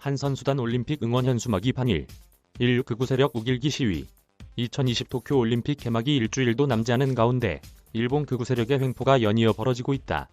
한 선수단 올림픽 응원 현수막이 반일 16 극우 세력 우길기 시위 2020 도쿄 올림픽 개막이 일주일도 남지 않은 가운데 일본 극우 세력의 횡포가 연이어 벌어지고 있다.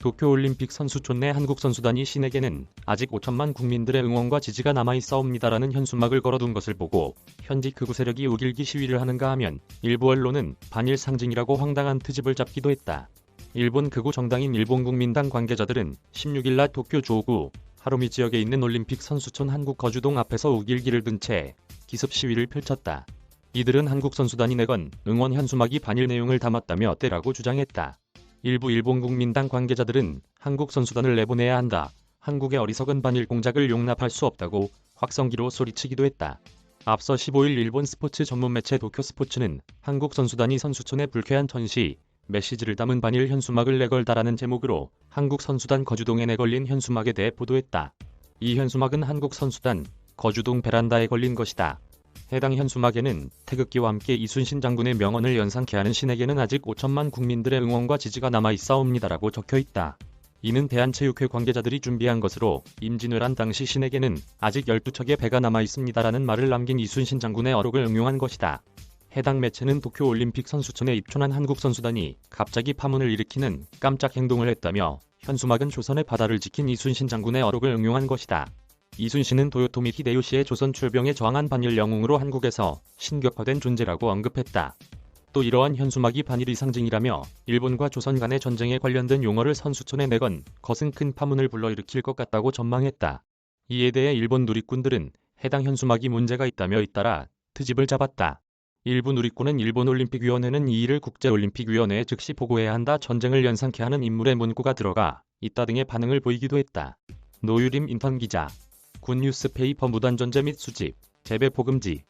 도쿄 올림픽 선수촌 내 한국 선수단이 신에게는 아직 5천만 국민들의 응원과 지지가 남아있사옵니다라는 현수막을 걸어둔 것을 보고 현지 극우 세력이 우길기 시위를 하는가 하면 일부 언론은 반일 상징이라고 황당한 트집을 잡기도 했다. 일본 극우 정당인 일본국민당 관계자들은 16일 낮 도쿄 조구 하루미 지역에 있는 올림픽 선수촌 한국 거주동 앞에서 우길기를 든 채 기습 시위를 펼쳤다. 이들은 한국 선수단이 내건 응원 현수막이 반일 내용을 담았다며 때라고 주장했다. 일부 일본 국민당 관계자들은 한국 선수단을 내보내야 한다. 한국의 어리석은 반일 공작을 용납할 수 없다고 확성기로 소리치기도 했다. 앞서 15일 일본 스포츠 전문 매체 도쿄 스포츠는 한국 선수단이 선수촌에 불쾌한 전시, 메시지를 담은 반일 현수막을 내걸다라는 제목으로 한국 선수단 거주동에 내걸린 현수막에 대해 보도했다. 이 현수막은 한국 선수단 거주동 베란다에 걸린 것이다. 해당 현수막에는 태극기와 함께 이순신 장군의 명언을 연상케 하는 신에게는 아직 5천만 국민들의 응원과 지지가 남아있사옵니다라고 적혀 있다. 이는 대한체육회 관계자들이 준비한 것으로 임진왜란 당시 신에게는 아직 12척의 배가 남아있습니다라는 말을 남긴 이순신 장군의 어록을 응용한 것이다. 해당 매체는 도쿄올림픽 선수촌에 입촌한 한국 선수단이 갑자기 파문을 일으키는 깜짝 행동을 했다며 현수막은 조선의 바다를 지킨 이순신 장군의 어록을 응용한 것이다. 이순신은 도요토미 히데요시의 조선 출병에 저항한 반일 영웅으로 한국에서 신격화된 존재라고 언급했다. 또 이러한 현수막이 반일의 상징이라며 일본과 조선 간의 전쟁에 관련된 용어를 선수촌에 내건 것은 큰 파문을 불러일으킬 것 같다고 전망했다. 이에 대해 일본 누리꾼들은 해당 현수막이 문제가 있다며 잇따라 트집을 잡았다. 일부 누리꾼은 일본 올림픽위원회는 이 일을 국제올림픽위원회에 즉시 보고해야 한다 전쟁을 연상케 하는 인물의 문구가 들어가 있다 등의 반응을 보이기도 했다. 노유림 인턴 기자 군 뉴스페이퍼 무단 전제 및 수집, 재배 포금지